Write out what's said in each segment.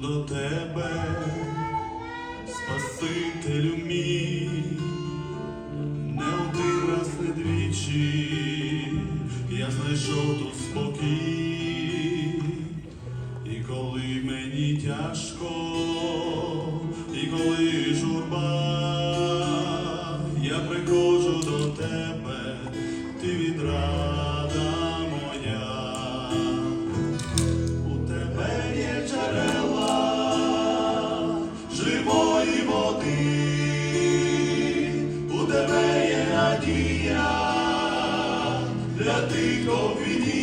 до тебе, Спасителю мій, не один раз, не двічі, я знайшов тут спокій, і коли мені тяжко, і коли журба. надія для тих, кого він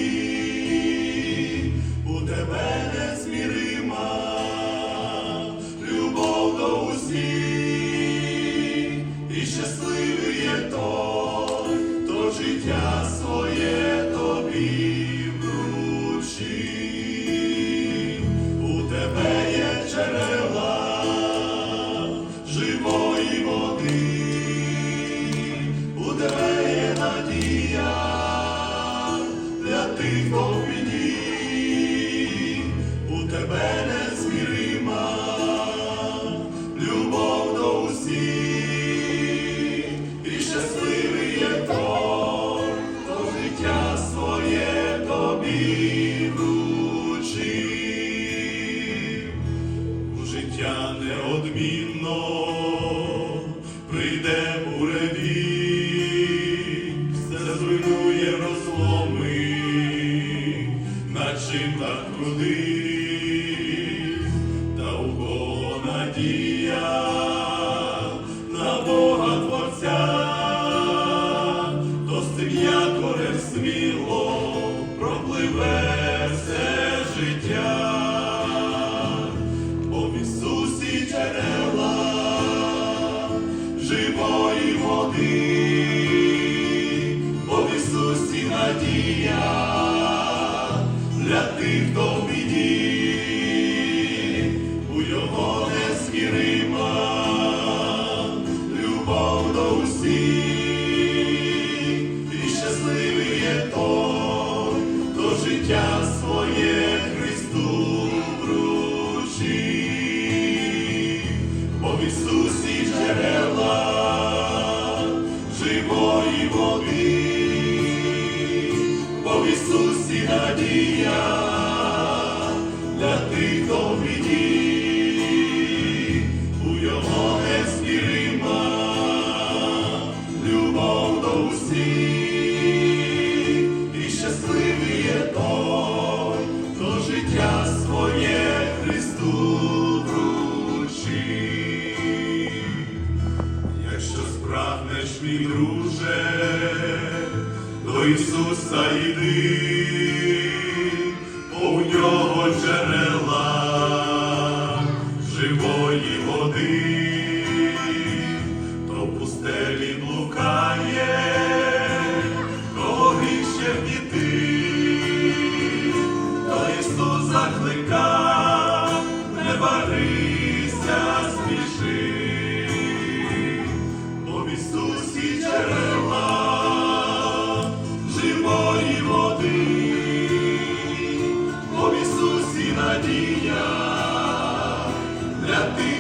тобі вручив, життя неодмінно. надія для тих, хто в біді, у його нестірима, любов до усіх, і щасливий є той, хто життя своє Христу вручив. якщо спрагнеш мій друже. До Ісуса йди, закликав, не барися, спіши, бо в Ісусі джерела живої води, бо в Ісусі надія для тих.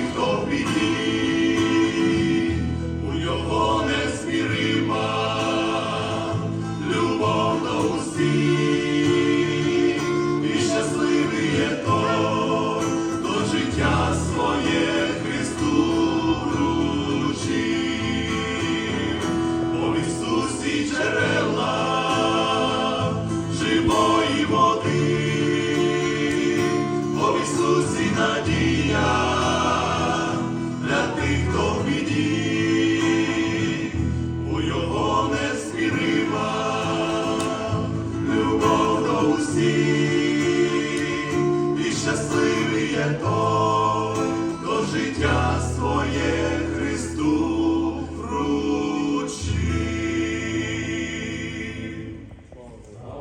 luz e da.